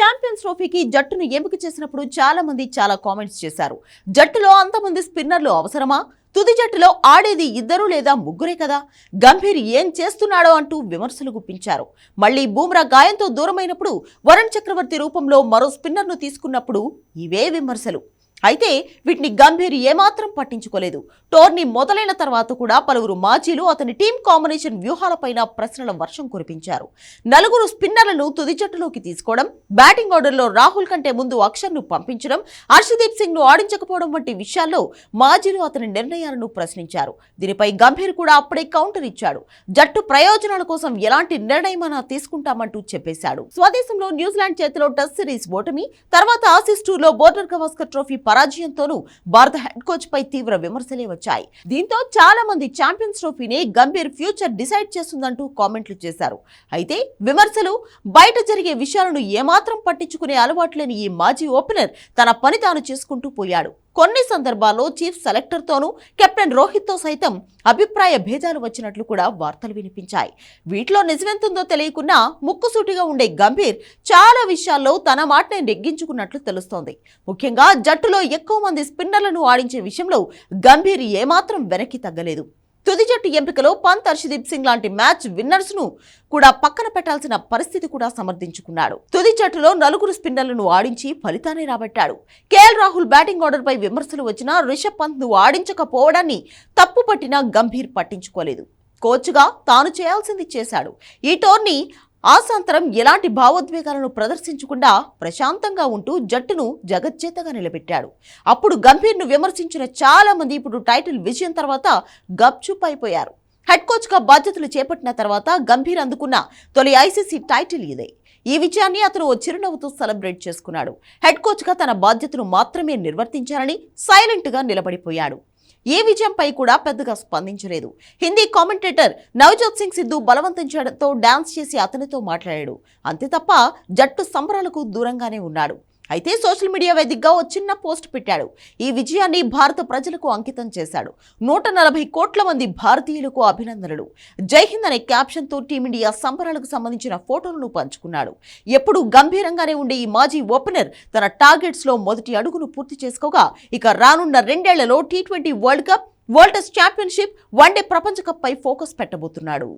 Champions ట్రోఫీకి జట్టును ఎంపిక చేసినప్పుడు చాలా మంది చాలా కామెంట్స్ చేశారు. జట్టులో అంతమంది స్పిన్నర్లు అవసరమా? తుది జట్టులో ఆడేది ఇద్దరు లేదా ముగ్గురే కదా? గంభీర్ ఏం చేస్తున్నాడో అంటూ విమర్శలు గుప్పించారు. మళ్ళీ బూమ్రా గాయంతో దూరమైనప్పుడు వరుణ్ చక్రవర్తి రూపంలో మరో స్పిన్నర్ను తీసుకున్నప్పుడు ఇవే విమర్శలు. అయితే వీటిని గంభీర్ ఏమాత్రం పట్టించుకోలేదు. టోర్నీ మొదలైన తర్వాత కూడా పలువురు మాజీలు అతని టీం కాంబినేషన్ వ్యూహాలపైన ప్రశ్నల వర్షం కురిపించారు. నలుగురు స్పిన్నర్లను తుది జట్టులోకి తీసుకోవడం బ్యాటింగ్ ఆర్డర్లో రాహుల్ కంటే ముందు అక్షర్ను పంపించడం హర్షదీప్ సింగ్ను ఆడించకపోవడం వంటి విషయాల్లో మాజీలు అతని నిర్ణయాలను ప్రశ్నించారు. దీనిపై గంభీర్ కూడా అప్పుడే కౌంటర్ ఇచ్చాడు. జట్టు ప్రయోజనాల కోసం ఎలాంటి నిర్ణయమైనా తీసుకుంటామంటూ చెప్పేశాడు. స్వదేశంలో న్యూజిలాండ్ చేతిలో టెస్ట్ సిరీస్ ఓటమి తర్వాత ఆసీస్ టూర్లో బోర్డర్ గవాస్కర్ ట్రోఫీ పరాజయంతోనూ భారత హెడ్ కోచ్ పై తీవ్ర విమర్శలే వచ్చాయి. దీంతో చాలా మంది ఛాంపియన్స్ ట్రోఫీని గంభీర్ ఫ్యూచర్ డిసైడ్ చేస్తుందంటూ కామెంట్లు చేశారు. అయితే విమర్శలు బయట జరిగే విషయాలను ఏమాత్రం పట్టించుకునే అలవాటు లేని ఈ మాజీ ఓపెనర్ తన పని తాను చేసుకుంటూ పోయాడు. కొన్ని సందర్భాల్లో చీఫ్ సెలెక్టర్తోనూ కెప్టెన్ రోహిత్తో సైతం అభిప్రాయ భేదాలు వచ్చినట్లు కూడా వార్తలు వినిపించాయి. వీటిలో నిజమెంతుందో తెలియకున్నా ముక్కుసూటిగా ఉండే గంభీర్ చాలా విషయాల్లో తన మాటనే నెగ్గించుకున్నట్లు తెలుస్తోంది. ముఖ్యంగా జట్టులో ఎక్కువ మంది స్పిన్నర్లను ఆడించే విషయంలో గంభీర్ ఏమాత్రం వెనక్కి తగ్గలేదు. తుది జట్టు ఎంపికలో పంత్ హర్షదీప్ సింగ్ లాంటి మ్యాచ్ విన్నర్స్ను కూడా పక్కన పెట్టాల్సిన పరిస్థితి కూడా సమర్థించుకున్నాడు. తుది జట్టులో నలుగురు స్పిన్నర్లను ఆడించి ఫలితాన్ని రాబట్టాడు. కేఎల్ రాహుల్ బ్యాటింగ్ ఆర్డర్ పై విమర్శలు వచ్చినా రిషబ్ పంత్ను ఆడించకపోవడాన్ని తప్పు పట్టినా గంభీర్ పట్టించుకోలేదు. కోచ్గా తాను చేయాల్సింది చేశాడు. ఈ టోర్నీ ఆసాంతరం ఎలాంటి భావోద్వేగాలను ప్రదర్శించకుండా ప్రశాంతంగా ఉంటూ జట్టును జగజ్జేతగా నిలబెట్టాడు. అప్పుడు గంభీర్ను విమర్శించిన చాలా మంది ఇప్పుడు టైటిల్ విజయం తర్వాత గప్చుప్ అయిపోయారు. హెడ్ కోచ్గా బాధ్యతలు చేపట్టిన తర్వాత గంభీర్ అందుకున్న తొలి ఐసీసీ టైటిల్ ఇదే. ఈ విజయాన్ని అతను ఓ చిరునవ్వుతో సెలబ్రేట్ చేసుకున్నాడు. హెడ్ కోచ్గా తన బాధ్యతను మాత్రమే నిర్వర్తించారని సైలెంట్గా నిలబడిపోయాడు. ఏ విజయంపై కూడా పెద్దగా స్పందించలేదు. హిందీ కామెంటేటర్ నవజోత్ సింగ్ సిద్ధు బలవంతం చేయడంతో డాన్స్ చేసి అతనితో మాట్లాడాడు. అంతే తప్ప జట్టు సంబరాలకు దూరంగానే ఉన్నాడు. అయితే సోషల్ మీడియా వేదికగా ఓ చిన్న పోస్ట్ పెట్టాడు. ఈ విజయాన్ని భారత ప్రజలకు అంకితం చేశాడు. నూట నలభై కోట్ల మంది భారతీయులకు అభినందనలు. జై హింద్ అనే క్యాప్షన్తో టీమిండియా సంబరాలకు సంబంధించిన ఫోటోలను పంచుకున్నాడు. ఎప్పుడు గంభీరంగానే ఉండే ఈ మాజీ ఓపెనర్ తన టార్గెట్స్లో మొదటి అడుగును పూర్తి చేసుకోగా ఇక రానున్న రెండేళ్ళలో T twenty world cup world test championship one day ప్రపంచ కప్ పై ఫోకస్ పెట్టబోతున్నాడు.